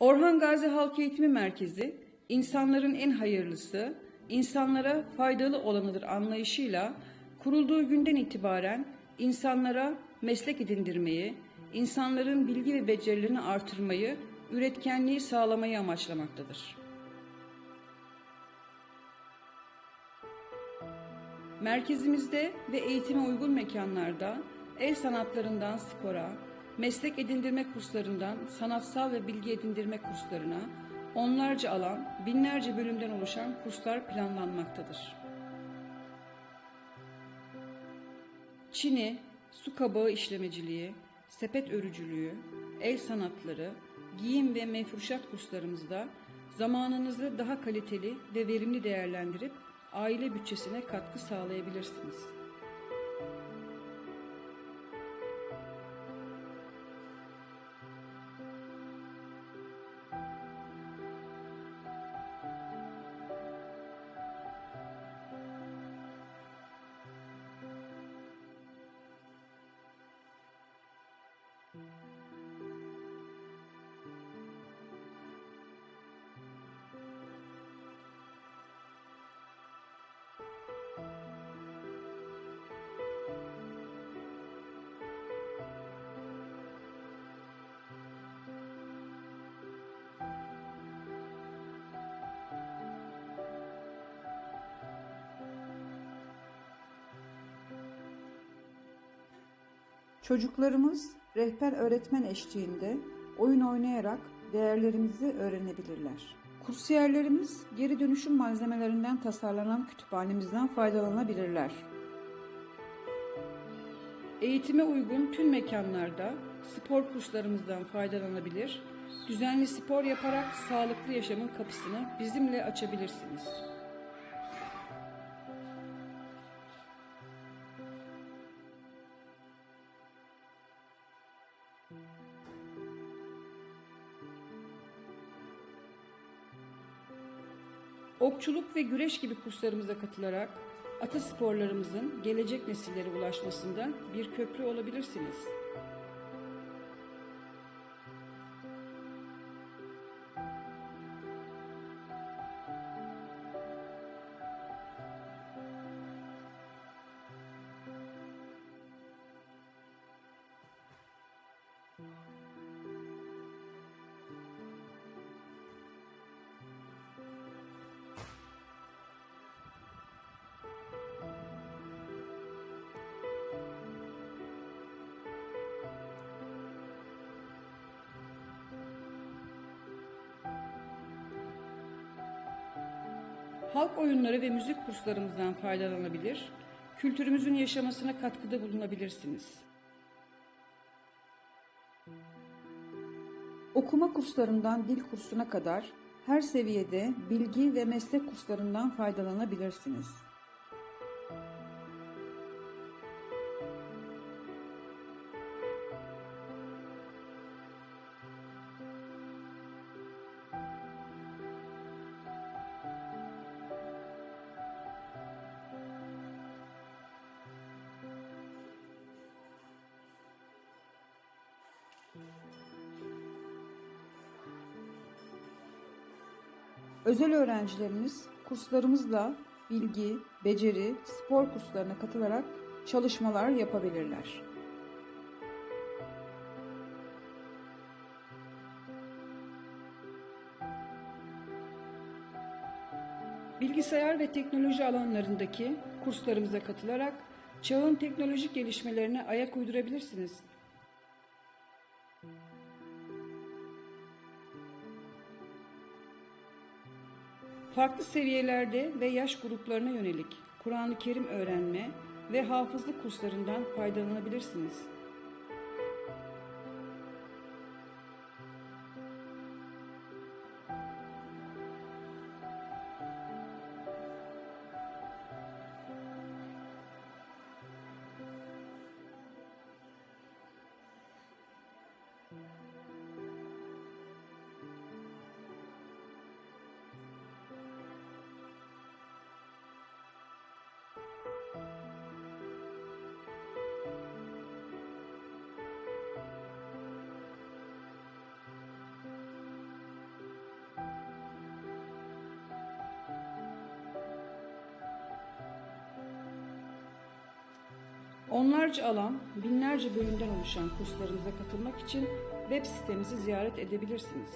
Orhan Gazi Halk Eğitimi Merkezi, insanların en hayırlısı, insanlara faydalı olanıdır anlayışıyla kurulduğu günden itibaren insanlara meslek edindirmeyi, insanların bilgi ve becerilerini artırmayı, üretkenliği sağlamayı amaçlamaktadır. Merkezimizde ve eğitime uygun mekanlarda el sanatlarından spora, meslek edindirme kurslarından sanatsal ve bilgi edindirme kurslarına onlarca alan, binlerce bölümden oluşan kurslar planlanmaktadır. Çini, su kabağı işlemeciliği, sepet örücülüğü, el sanatları, giyim ve mefruşat kurslarımızda zamanınızı daha kaliteli ve verimli değerlendirip aile bütçesine katkı sağlayabilirsiniz. Çocuklarımız rehber öğretmen eşliğinde oyun oynayarak değerlerimizi öğrenebilirler. Kursiyerlerimiz geri dönüşüm malzemelerinden tasarlanan kütüphanemizden faydalanabilirler. Eğitime uygun tüm mekanlarda spor kurslarımızdan faydalanabilir, düzenli spor yaparak sağlıklı yaşamın kapısını bizimle açabilirsiniz. Okçuluk ve güreş gibi kurslarımıza katılarak ata sporlarımızın gelecek nesillere ulaşmasında bir köprü olabilirsiniz. Halk oyunları ve müzik kurslarımızdan faydalanabilir, kültürümüzün yaşamasına katkıda bulunabilirsiniz. Okuma kurslarından dil kursuna kadar her seviyede bilgi ve meslek kurslarından faydalanabilirsiniz. Özel öğrencilerimiz kurslarımızla bilgi, beceri, spor kurslarına katılarak çalışmalar yapabilirler. Bilgisayar ve teknoloji alanlarındaki kurslarımıza katılarak çağın teknolojik gelişmelerine ayak uydurabilirsiniz. Farklı seviyelerde ve yaş gruplarına yönelik Kur'an-ı Kerim öğrenme ve hafızlık kurslarından faydalanabilirsiniz. Onlarca alan, binlerce bölümden oluşan kurslarımıza katılmak için web sitemizi ziyaret edebilirsiniz.